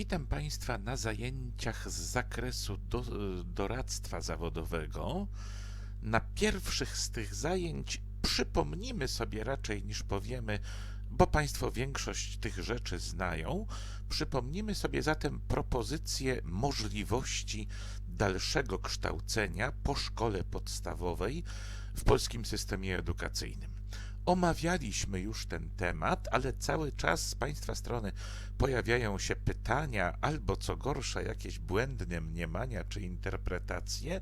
Witam Państwa na zajęciach z zakresu do, doradztwa zawodowego. Na pierwszych z tych zajęć przypomnimy sobie raczej niż powiemy, bo Państwo większość tych rzeczy znają. Przypomnimy sobie zatem propozycje możliwości dalszego kształcenia po szkole podstawowej w polskim systemie edukacyjnym. Omawialiśmy już ten temat, ale cały czas z Państwa strony pojawiają się pytania, albo co gorsza, jakieś błędne mniemania czy interpretacje.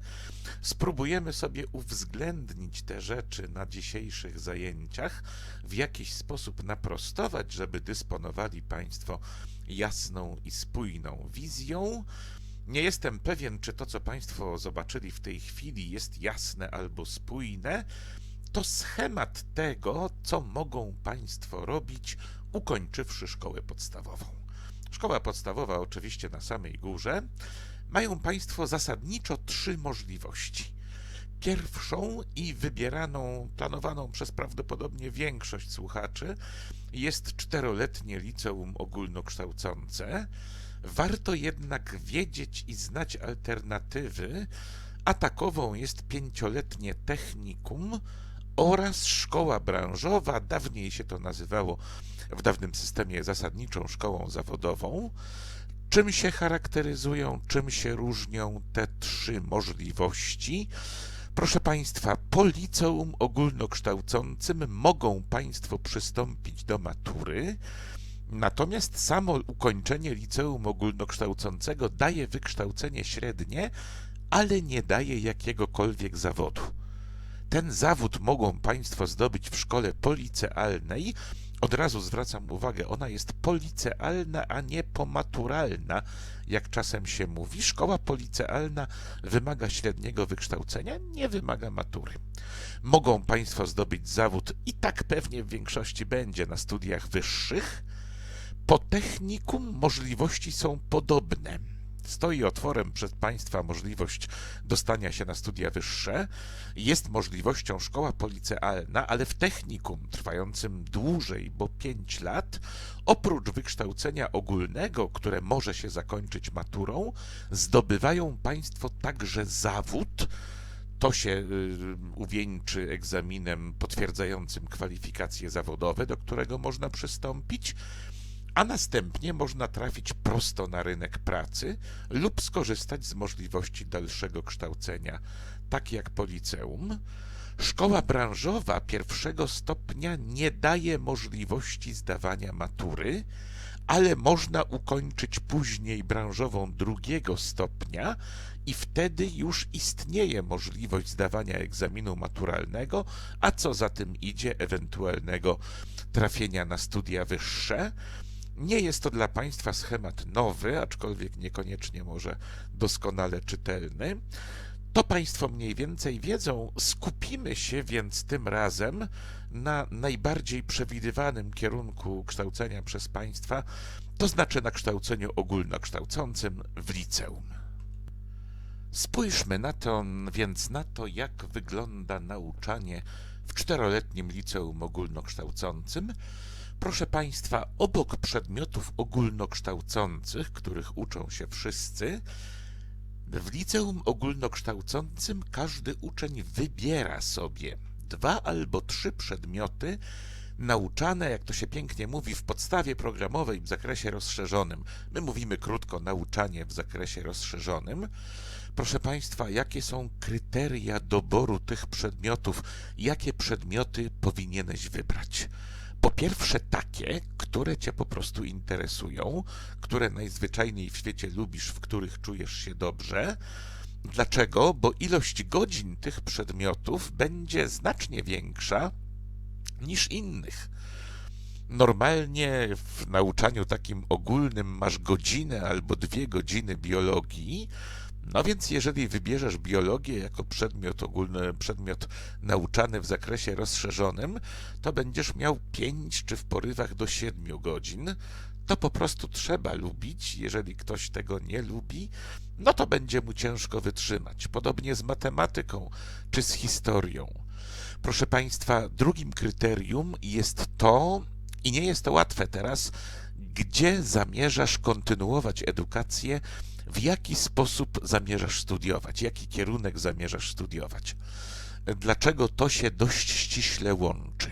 Spróbujemy sobie uwzględnić te rzeczy na dzisiejszych zajęciach, w jakiś sposób naprostować, żeby dysponowali Państwo jasną i spójną wizją. Nie jestem pewien, czy to, co Państwo zobaczyli w tej chwili, jest jasne albo spójne to schemat tego, co mogą Państwo robić, ukończywszy szkołę podstawową. Szkoła podstawowa, oczywiście na samej górze, mają Państwo zasadniczo trzy możliwości. Pierwszą i wybieraną, planowaną przez prawdopodobnie większość słuchaczy jest czteroletnie liceum ogólnokształcące. Warto jednak wiedzieć i znać alternatywy, a takową jest pięcioletnie technikum, oraz szkoła branżowa, dawniej się to nazywało w dawnym systemie zasadniczą szkołą zawodową. Czym się charakteryzują, czym się różnią te trzy możliwości? Proszę Państwa, po liceum ogólnokształcącym mogą Państwo przystąpić do matury, natomiast samo ukończenie liceum ogólnokształcącego daje wykształcenie średnie, ale nie daje jakiegokolwiek zawodu. Ten zawód mogą Państwo zdobyć w szkole policealnej. Od razu zwracam uwagę, ona jest policealna, a nie pomaturalna, jak czasem się mówi. Szkoła policealna wymaga średniego wykształcenia, nie wymaga matury. Mogą Państwo zdobyć zawód i tak pewnie w większości będzie na studiach wyższych. Po technikum możliwości są podobne stoi otworem przed Państwa możliwość dostania się na studia wyższe, jest możliwością szkoła policealna, ale w technikum trwającym dłużej, bo 5 lat, oprócz wykształcenia ogólnego, które może się zakończyć maturą, zdobywają Państwo także zawód, to się y, uwieńczy egzaminem potwierdzającym kwalifikacje zawodowe, do którego można przystąpić a następnie można trafić prosto na rynek pracy lub skorzystać z możliwości dalszego kształcenia, tak jak po liceum. Szkoła branżowa pierwszego stopnia nie daje możliwości zdawania matury, ale można ukończyć później branżową drugiego stopnia i wtedy już istnieje możliwość zdawania egzaminu maturalnego, a co za tym idzie, ewentualnego trafienia na studia wyższe. Nie jest to dla Państwa schemat nowy, aczkolwiek niekoniecznie może doskonale czytelny. To Państwo mniej więcej wiedzą. Skupimy się więc tym razem na najbardziej przewidywanym kierunku kształcenia przez Państwa, to znaczy na kształceniu ogólnokształcącym w liceum. Spójrzmy na to więc na to, jak wygląda nauczanie w czteroletnim liceum ogólnokształcącym. Proszę Państwa, obok przedmiotów ogólnokształcących, których uczą się wszyscy, w liceum ogólnokształcącym każdy uczeń wybiera sobie dwa albo trzy przedmioty nauczane, jak to się pięknie mówi, w podstawie programowej w zakresie rozszerzonym. My mówimy krótko nauczanie w zakresie rozszerzonym. Proszę Państwa, jakie są kryteria doboru tych przedmiotów? Jakie przedmioty powinieneś wybrać? Po pierwsze takie, które cię po prostu interesują, które najzwyczajniej w świecie lubisz, w których czujesz się dobrze. Dlaczego? Bo ilość godzin tych przedmiotów będzie znacznie większa niż innych. Normalnie w nauczaniu takim ogólnym masz godzinę albo dwie godziny biologii, no więc jeżeli wybierzesz biologię jako przedmiot ogólny, przedmiot nauczany w zakresie rozszerzonym, to będziesz miał 5 czy w porywach do 7 godzin. To po prostu trzeba lubić. Jeżeli ktoś tego nie lubi, no to będzie mu ciężko wytrzymać. Podobnie z matematyką czy z historią. Proszę Państwa, drugim kryterium jest to, i nie jest to łatwe teraz, gdzie zamierzasz kontynuować edukację, w jaki sposób zamierzasz studiować, jaki kierunek zamierzasz studiować. Dlaczego to się dość ściśle łączy?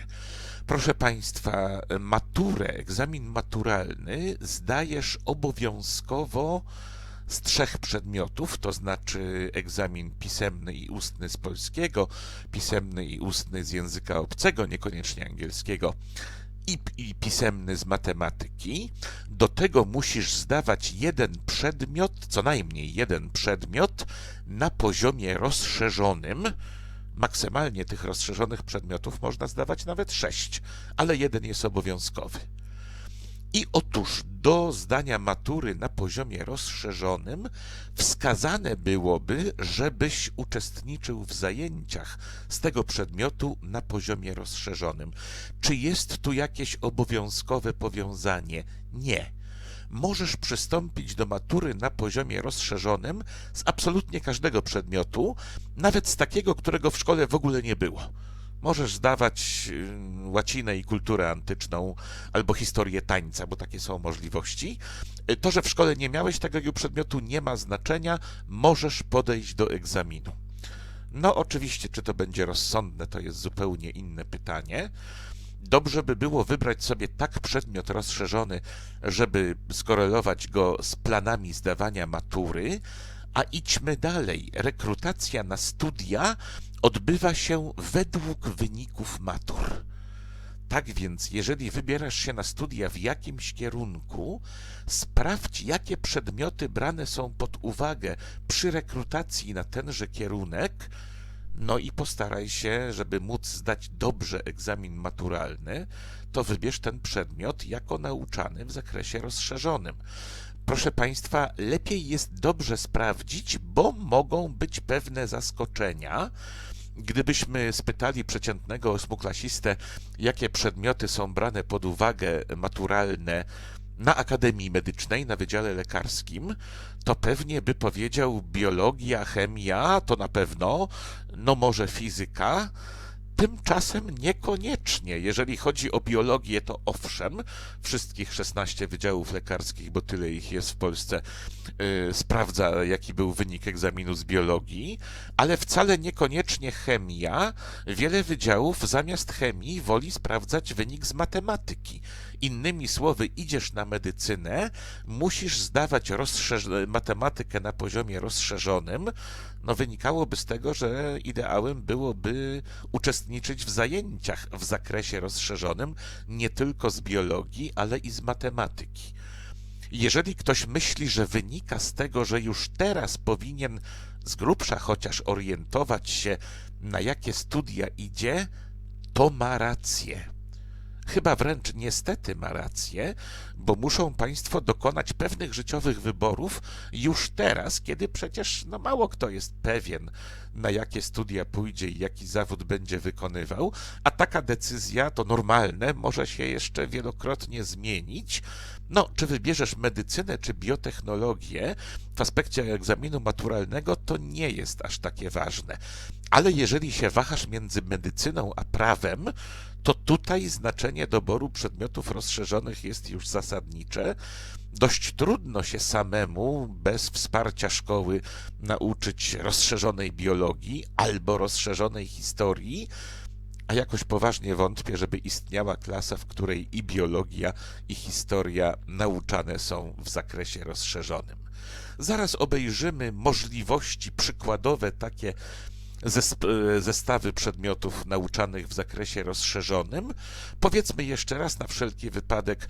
Proszę Państwa, maturę, egzamin maturalny zdajesz obowiązkowo z trzech przedmiotów, to znaczy egzamin pisemny i ustny z polskiego, pisemny i ustny z języka obcego, niekoniecznie angielskiego, i, pisemny z matematyki. Do tego musisz zdawać jeden przedmiot, co najmniej jeden przedmiot na poziomie rozszerzonym. Maksymalnie tych rozszerzonych przedmiotów można zdawać nawet sześć, ale jeden jest obowiązkowy. I otóż do zdania matury na poziomie rozszerzonym wskazane byłoby, żebyś uczestniczył w zajęciach z tego przedmiotu na poziomie rozszerzonym. Czy jest tu jakieś obowiązkowe powiązanie? Nie. Możesz przystąpić do matury na poziomie rozszerzonym z absolutnie każdego przedmiotu, nawet z takiego, którego w szkole w ogóle nie było. Możesz zdawać y, łacinę i kulturę antyczną albo historię tańca, bo takie są możliwości. Y, to, że w szkole nie miałeś tego przedmiotu, nie ma znaczenia. Możesz podejść do egzaminu. No, oczywiście, czy to będzie rozsądne, to jest zupełnie inne pytanie. Dobrze by było wybrać sobie tak przedmiot rozszerzony, żeby skorelować go z planami zdawania matury, a idźmy dalej. Rekrutacja na studia odbywa się według wyników matur. Tak więc, jeżeli wybierasz się na studia w jakimś kierunku, sprawdź, jakie przedmioty brane są pod uwagę przy rekrutacji na tenże kierunek, no i postaraj się, żeby móc zdać dobrze egzamin maturalny, to wybierz ten przedmiot jako nauczany w zakresie rozszerzonym. Proszę Państwa, lepiej jest dobrze sprawdzić, bo mogą być pewne zaskoczenia. Gdybyśmy spytali przeciętnego ósmoklasistę, jakie przedmioty są brane pod uwagę maturalne na Akademii Medycznej, na Wydziale Lekarskim, to pewnie by powiedział biologia, chemia, to na pewno, no może fizyka, Tymczasem niekoniecznie. Jeżeli chodzi o biologię, to owszem, wszystkich 16 wydziałów lekarskich, bo tyle ich jest w Polsce, yy, sprawdza, jaki był wynik egzaminu z biologii, ale wcale niekoniecznie chemia. Wiele wydziałów zamiast chemii woli sprawdzać wynik z matematyki. Innymi słowy, idziesz na medycynę, musisz zdawać matematykę na poziomie rozszerzonym, no wynikałoby z tego, że ideałem byłoby uczestniczyć w zajęciach w zakresie rozszerzonym nie tylko z biologii, ale i z matematyki. Jeżeli ktoś myśli, że wynika z tego, że już teraz powinien z grubsza chociaż orientować się, na jakie studia idzie, to ma rację chyba wręcz niestety ma rację, bo muszą Państwo dokonać pewnych życiowych wyborów już teraz, kiedy przecież no, mało kto jest pewien, na jakie studia pójdzie i jaki zawód będzie wykonywał, a taka decyzja to normalne, może się jeszcze wielokrotnie zmienić. No, czy wybierzesz medycynę, czy biotechnologię, w aspekcie egzaminu maturalnego to nie jest aż takie ważne. Ale jeżeli się wahasz między medycyną a prawem, to tutaj znaczenie doboru przedmiotów rozszerzonych jest już zasadnicze. Dość trudno się samemu, bez wsparcia szkoły, nauczyć rozszerzonej biologii albo rozszerzonej historii, a jakoś poważnie wątpię, żeby istniała klasa, w której i biologia, i historia nauczane są w zakresie rozszerzonym. Zaraz obejrzymy możliwości przykładowe takie zestawy przedmiotów nauczanych w zakresie rozszerzonym. Powiedzmy jeszcze raz na wszelki wypadek,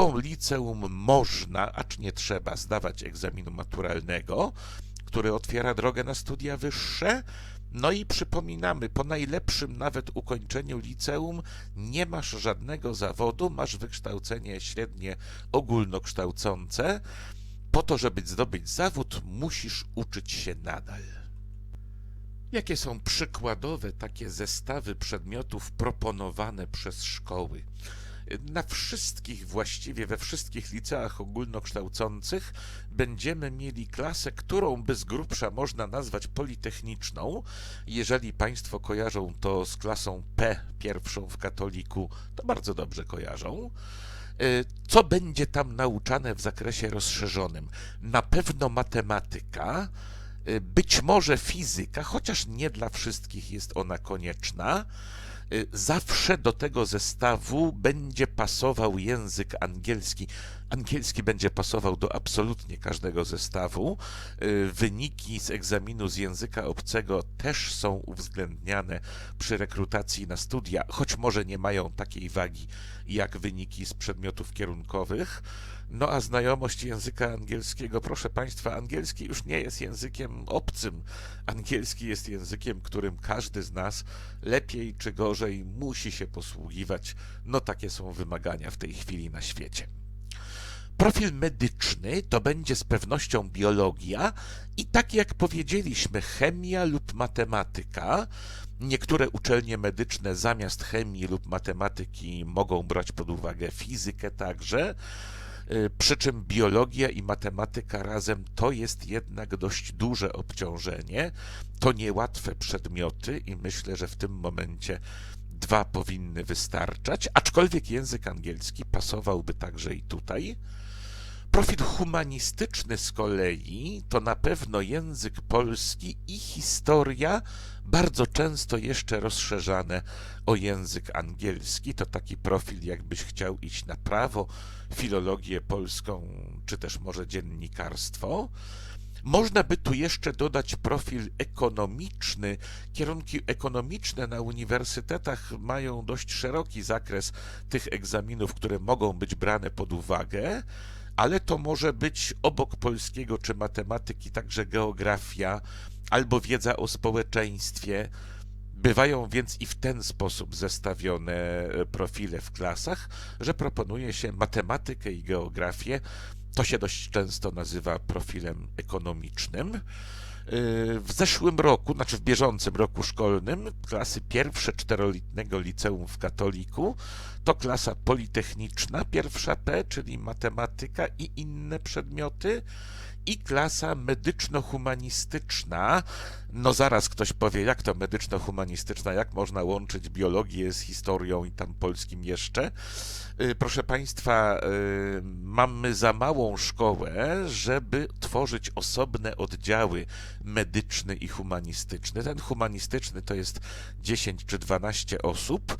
po liceum można, acz nie trzeba, zdawać egzaminu maturalnego, który otwiera drogę na studia wyższe. No i przypominamy, po najlepszym nawet ukończeniu liceum nie masz żadnego zawodu, masz wykształcenie średnie ogólnokształcące. Po to, żeby zdobyć zawód, musisz uczyć się nadal. Jakie są przykładowe takie zestawy przedmiotów proponowane przez szkoły? Na wszystkich, właściwie we wszystkich liceach ogólnokształcących będziemy mieli klasę, którą by z grubsza można nazwać politechniczną. Jeżeli Państwo kojarzą to z klasą P, pierwszą w katoliku, to bardzo dobrze kojarzą. Y, Co będzie tam nauczane w zakresie rozszerzonym? Na pewno matematyka, y, być może fizyka, chociaż nie dla wszystkich jest ona konieczna. Y, Zawsze do tego zestawu będzie pasował język angielski. Angielski będzie pasował do absolutnie każdego zestawu. Y, Wyniki z egzaminu z języka obcego też są uwzględniane przy rekrutacji na studia, choć może nie mają takiej wagi jak wyniki z przedmiotów kierunkowych. No a znajomość języka angielskiego, proszę Państwa, angielski już nie jest językiem obcym. Angielski jest językiem, którym każdy z nas lepiej czy gorzej musi się posługiwać. No takie są wymagania w tej chwili na świecie. Profil medyczny to będzie z pewnością biologia i tak jak powiedzieliśmy, chemia lub matematyka. Niektóre uczelnie medyczne zamiast chemii lub matematyki mogą brać pod uwagę fizykę także. Y, Przy czym biologia i matematyka razem to jest jednak dość duże obciążenie. To niełatwe przedmioty i myślę, że w tym momencie dwa powinny wystarczać, aczkolwiek język angielski pasowałby także i tutaj. Profil humanistyczny z kolei to na pewno język polski i historia, bardzo często jeszcze rozszerzane o język angielski. To taki profil, jakbyś chciał iść na prawo, filologię polską, czy też może dziennikarstwo. Można by tu jeszcze dodać profil ekonomiczny. Kierunki ekonomiczne na uniwersytetach mają dość szeroki zakres tych egzaminów, które mogą być brane pod uwagę, ale to może być obok polskiego czy matematyki także geografia albo wiedza o społeczeństwie. Bywają więc i w ten sposób zestawione e, profile w klasach, że proponuje się matematykę i geografię. To się dość często nazywa profilem ekonomicznym. W zeszłym roku, znaczy w bieżącym roku szkolnym, klasy pierwsze czteroletniego liceum w Katoliku to klasa politechniczna, pierwsza P, czyli matematyka i inne przedmioty, i klasa medyczno-humanistyczna. No zaraz ktoś powie, jak to medyczno-humanistyczna, jak można łączyć biologię z historią i tam polskim jeszcze. Y, Proszę Państwa, y, mamy za małą szkołę, żeby tworzyć osobne oddziały medyczny i humanistyczny. Ten humanistyczny to jest 10 czy 12 osób.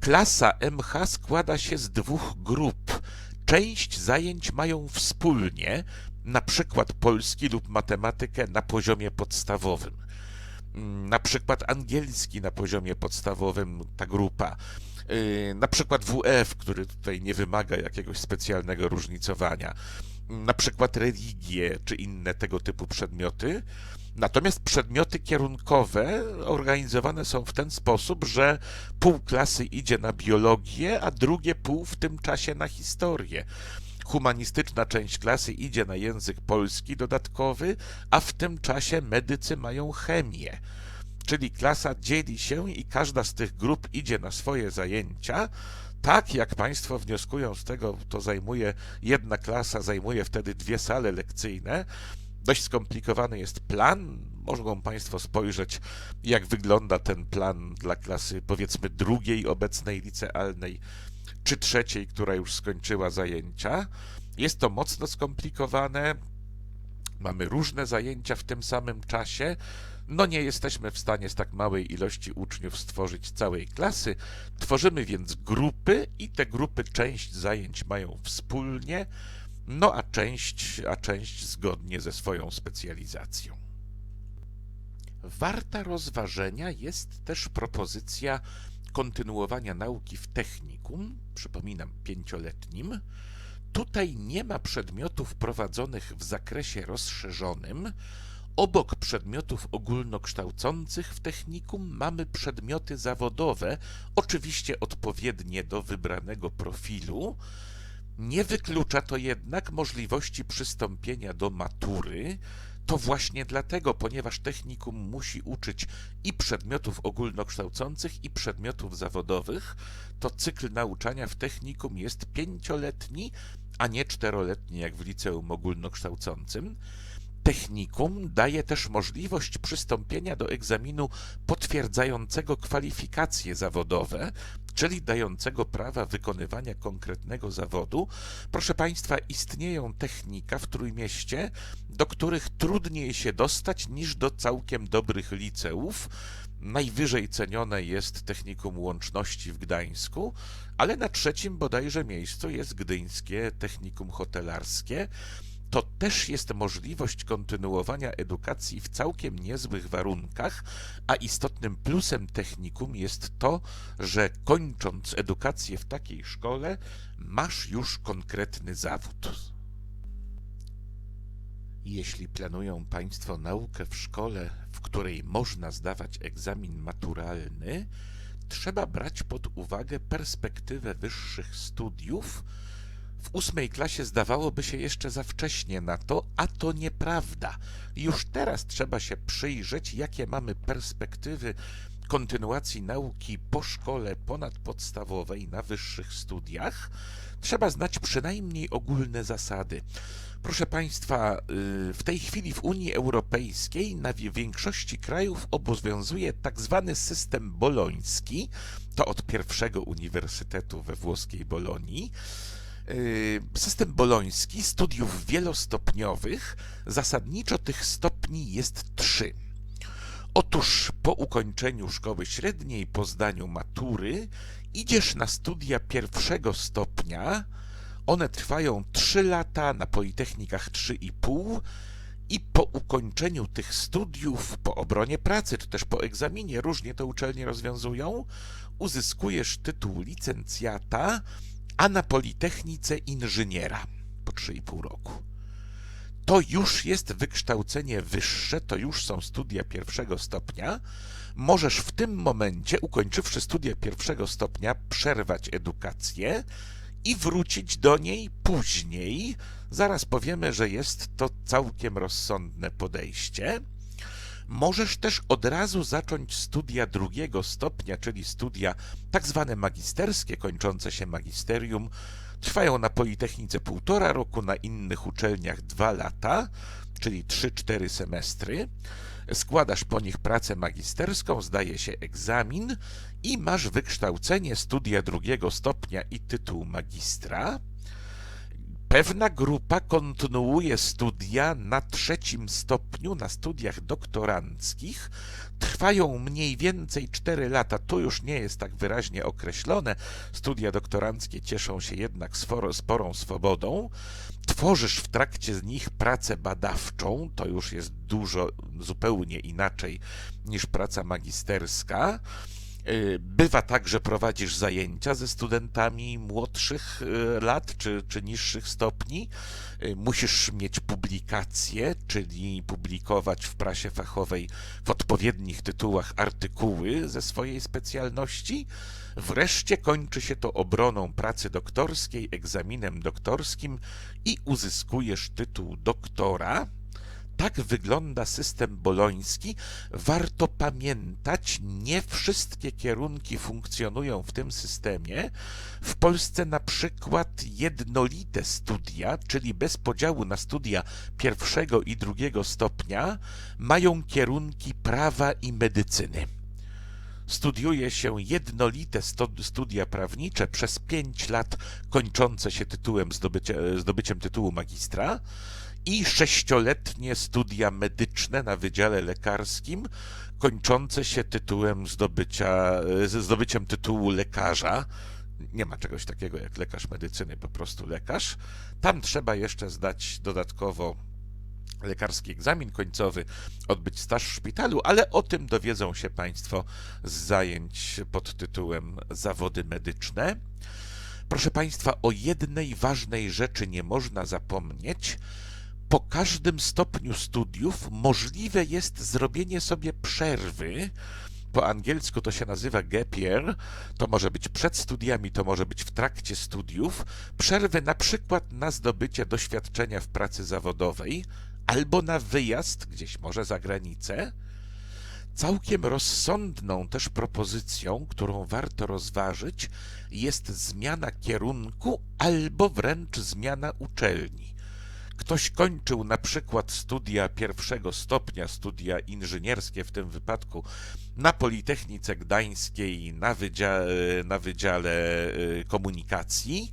Klasa MH składa się z dwóch grup. Część zajęć mają wspólnie, na przykład polski lub matematykę na poziomie podstawowym. Mm, Na przykład angielski na poziomie podstawowym ta grupa. Yy, Na przykład WF, który tutaj nie wymaga jakiegoś specjalnego różnicowania. Na przykład religie czy inne tego typu przedmioty. Natomiast przedmioty kierunkowe organizowane są w ten sposób, że pół klasy idzie na biologię, a drugie pół w tym czasie na historię. Humanistyczna część klasy idzie na język polski dodatkowy, a w tym czasie medycy mają chemię. Czyli klasa dzieli się i każda z tych grup idzie na swoje zajęcia. Tak, jak Państwo wnioskują z tego, to zajmuje jedna klasa, zajmuje wtedy dwie sale lekcyjne. Dość skomplikowany jest plan. Mogą Państwo spojrzeć, jak wygląda ten plan dla klasy, powiedzmy, drugiej obecnej licealnej, czy trzeciej, która już skończyła zajęcia. Jest to mocno skomplikowane. Mamy różne zajęcia w tym samym czasie. No nie jesteśmy w stanie z tak małej ilości uczniów stworzyć całej klasy. Tworzymy więc grupy i te grupy część zajęć mają wspólnie, no a część, a część zgodnie ze swoją specjalizacją. Warta rozważenia jest też propozycja kontynuowania nauki w technikum, przypominam pięcioletnim. Tutaj nie ma przedmiotów prowadzonych w zakresie rozszerzonym. Obok przedmiotów ogólnokształcących w technikum mamy przedmioty zawodowe, oczywiście odpowiednie do wybranego profilu. Nie wyklucza to jednak możliwości przystąpienia do matury. To właśnie dlatego, ponieważ technikum musi uczyć i przedmiotów ogólnokształcących, i przedmiotów zawodowych, to cykl nauczania w technikum jest pięcioletni, a nie czteroletni jak w liceum ogólnokształcącym. Technikum daje też możliwość przystąpienia do egzaminu potwierdzającego kwalifikacje zawodowe. Czyli dającego prawa wykonywania konkretnego zawodu. Proszę Państwa, istnieją technika w Trójmieście, do których trudniej się dostać niż do całkiem dobrych liceów. Najwyżej cenione jest Technikum Łączności w Gdańsku, ale na trzecim bodajże miejscu jest Gdyńskie Technikum Hotelarskie to też jest możliwość kontynuowania edukacji w całkiem niezłych warunkach, a istotnym plusem technikum jest to, że kończąc edukację w takiej szkole, masz już konkretny zawód. Jeśli planują Państwo naukę w szkole, w której można zdawać egzamin maturalny, trzeba brać pod uwagę perspektywę wyższych studiów, w ósmej klasie zdawałoby się jeszcze za wcześnie na to, a to nieprawda. Już teraz trzeba się przyjrzeć, jakie mamy perspektywy kontynuacji nauki po szkole ponadpodstawowej na wyższych studiach. Trzeba znać przynajmniej ogólne zasady. Proszę Państwa, y, w tej chwili w Unii Europejskiej na większości krajów obowiązuje tak zwany system boloński, to od pierwszego uniwersytetu we włoskiej Bolonii. Y, system boloński studiów wielostopniowych, zasadniczo tych stopni jest trzy. Otóż po ukończeniu szkoły średniej, po zdaniu matury, idziesz na studia pierwszego stopnia. One trwają 3 lata, na politechnikach 3,5 i po ukończeniu tych studiów, po obronie pracy, czy też po egzaminie, różnie to uczelnie rozwiązują, uzyskujesz tytuł licencjata, a na Politechnice inżyniera po 3,5 roku. To już jest wykształcenie wyższe, to już są studia pierwszego stopnia. Możesz w tym momencie, ukończywszy studia pierwszego stopnia, przerwać edukację i wrócić do niej później. Zaraz powiemy, że jest to całkiem rozsądne podejście. Możesz też od razu zacząć studia drugiego stopnia, czyli studia tak zwane magisterskie, kończące się magisterium. Trwają na Politechnice półtora roku, na innych uczelniach dwa lata, czyli 3-4 semestry. Składasz po nich pracę magisterską, zdaje się egzamin i masz wykształcenie studia drugiego stopnia i tytuł magistra. Pewna grupa kontynuuje studia na trzecim stopniu, na studiach doktoranckich. Trwają mniej więcej 4 lata. To już nie jest tak wyraźnie określone. Studia doktoranckie cieszą się jednak sporą swobodą. Tworzysz w trakcie z nich pracę badawczą. To już jest dużo zupełnie inaczej niż praca magisterska. Y, bywa tak, że prowadzisz zajęcia ze studentami młodszych y, lat czy, czy niższych stopni. Y, musisz mieć publikacje, czyli publikować w prasie fachowej w odpowiednich tytułach artykuły ze swojej specjalności. Wreszcie kończy się to obroną pracy doktorskiej, egzaminem doktorskim i uzyskujesz tytuł doktora. Tak wygląda system boloński. Warto pamiętać, nie wszystkie kierunki funkcjonują w tym systemie. W Polsce na przykład jednolite studia, czyli bez podziału na studia pierwszego i drugiego stopnia, mają kierunki prawa i medycyny studiuje się jednolite studia prawnicze przez pięć lat, kończące się tytułem zdobycia, zdobyciem tytułu magistra i sześcioletnie studia medyczne na Wydziale Lekarskim, kończące się tytułem zdobycia, zdobyciem tytułu lekarza. Nie ma czegoś takiego jak lekarz medycyny, po prostu lekarz. Tam trzeba jeszcze zdać dodatkowo lekarski egzamin końcowy, odbyć staż w szpitalu, ale o tym dowiedzą się Państwo z zajęć pod tytułem Zawody medyczne. Proszę Państwa, o jednej ważnej rzeczy nie można zapomnieć po każdym stopniu studiów możliwe jest zrobienie sobie przerwy. Po angielsku to się nazywa gap year. To może być przed studiami, to może być w trakcie studiów. Przerwy na przykład na zdobycie doświadczenia w pracy zawodowej albo na wyjazd gdzieś może za granicę. Całkiem rozsądną też propozycją, którą warto rozważyć, jest zmiana kierunku albo wręcz zmiana uczelni. Ktoś kończył na przykład studia pierwszego stopnia, studia inżynierskie w tym wypadku, na Politechnice Gdańskiej, na wydziale, na wydziale y, komunikacji,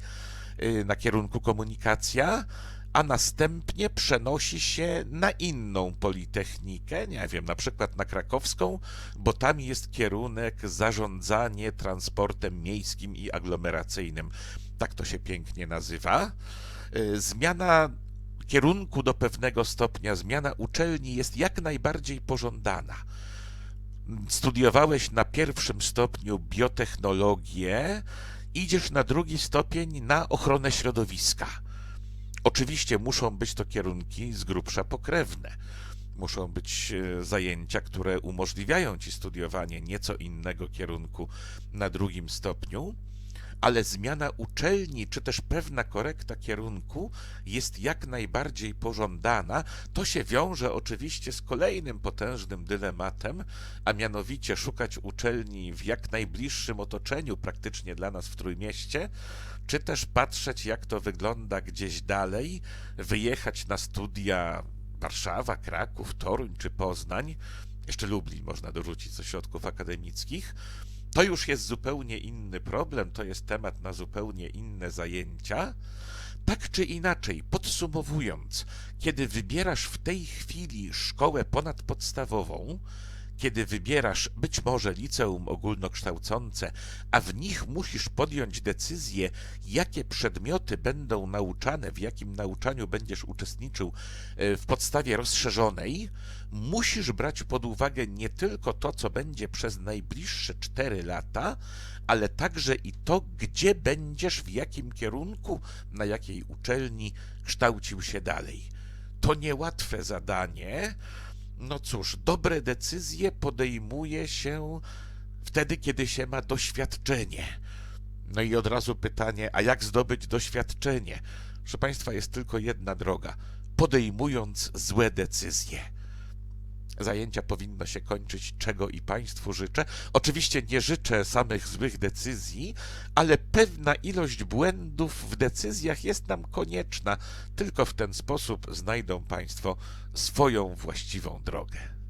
y, na kierunku komunikacja, a następnie przenosi się na inną politechnikę, nie wiem, na przykład na krakowską, bo tam jest kierunek zarządzanie transportem miejskim i aglomeracyjnym. Tak to się pięknie nazywa. Y, Zmiana kierunku do pewnego stopnia, zmiana uczelni jest jak najbardziej pożądana. Studiowałeś na pierwszym stopniu biotechnologię, idziesz na drugi stopień na ochronę środowiska. Oczywiście muszą być to kierunki z grubsza pokrewne. Muszą być e, zajęcia, które umożliwiają ci studiowanie nieco innego kierunku na drugim stopniu, ale zmiana uczelni, czy też pewna korekta kierunku jest jak najbardziej pożądana. To się wiąże oczywiście z kolejnym potężnym dylematem, a mianowicie szukać uczelni w jak najbliższym otoczeniu, praktycznie dla nas w Trójmieście, czy też patrzeć, jak to wygląda gdzieś dalej, wyjechać na studia Warszawa, Kraków, Toruń czy Poznań, jeszcze Lublin można dorzucić z ośrodków akademickich. To już jest zupełnie inny problem, to jest temat na zupełnie inne zajęcia. Tak czy inaczej, podsumowując, kiedy wybierasz w tej chwili szkołę ponadpodstawową, kiedy wybierasz być może liceum ogólnokształcące, a w nich musisz podjąć decyzję, jakie przedmioty będą nauczane, w jakim nauczaniu będziesz uczestniczył e, w podstawie rozszerzonej, musisz brać pod uwagę nie tylko to, co będzie przez najbliższe 4 lata, ale także i to, gdzie będziesz, w jakim kierunku, na jakiej uczelni kształcił się dalej. To niełatwe zadanie, no cóż, dobre decyzje podejmuje się wtedy, kiedy się ma doświadczenie. No i od razu pytanie, a jak zdobyć doświadczenie? Proszę Państwa, jest tylko jedna droga. Podejmując złe decyzje. Zajęcia powinno się kończyć, czego i Państwu życzę. Oczywiście nie życzę samych złych decyzji, ale pewna ilość błędów w decyzjach jest nam konieczna. Tylko w ten sposób znajdą Państwo swoją właściwą drogę.